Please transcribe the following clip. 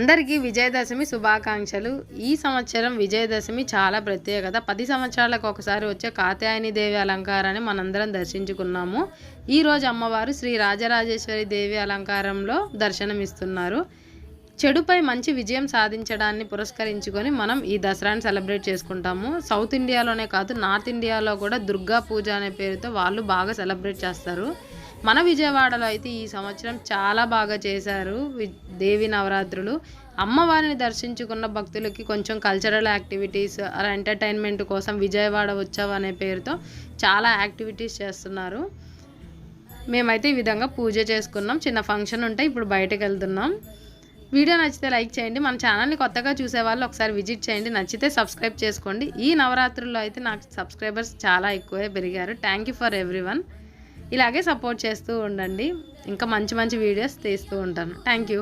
అందరికీ విజయదశమి శుభాకాంక్షలు. ఈ సంవత్సరం విజయదశమి చాలా ప్రత్యేకత. పది సంవత్సరాలకు ఒకసారి వచ్చే కాత్యాయని దేవి అలంకారాన్ని మనందరం దర్శించుకున్నాము. ఈరోజు అమ్మవారు శ్రీ రాజరాజేశ్వరి దేవి అలంకారంలో దర్శనమిస్తున్నారు. చెడుపై మంచి విజయం సాధించడాన్ని పురస్కరించుకొని మనం ఈ దసరాని సెలబ్రేట్ చేసుకుంటాము. సౌత్ ఇండియాలోనే కాదు నార్త్ ఇండియాలో కూడా దుర్గా పూజ అనే పేరుతో వాళ్ళు బాగా సెలబ్రేట్ చేస్తారు. మన విజయవాడలో అయితే ఈ సంవత్సరం చాలా బాగా చేశారు దేవి నవరాత్రులు. అమ్మవారిని దర్శించుకున్న భక్తులకి కొంచెం కల్చరల్ యాక్టివిటీస్ అలా ఎంటర్టైన్మెంట్ కోసం విజయవాడ ఉత్సవ్ అనే పేరుతో చాలా యాక్టివిటీస్ చేస్తున్నారు. మేమైతే ఈ విధంగా పూజ చేసుకున్నాం. చిన్న ఫంక్షన్ ఉంటే ఇప్పుడు బయటకు వెళ్తున్నాం. వీడియో నచ్చితే లైక్ చేయండి. మన ఛానల్ని కొత్తగా చూసే వాళ్ళు ఒకసారి విజిట్ చేయండి. నచ్చితే సబ్స్క్రైబ్ చేసుకోండి. ఈ నవరాత్రుల్లో అయితే నాకు సబ్స్క్రైబర్స్ చాలా ఎక్కువే పెరిగారు. థ్యాంక్ యూ ఫర్ ఎవ్రీ ఇలాగే సపోర్ట్ చేస్తూ ఉండండి. ఇంకా మంచి మంచి వీడియోస్ తీస్తూ ఉంటాను. Thank you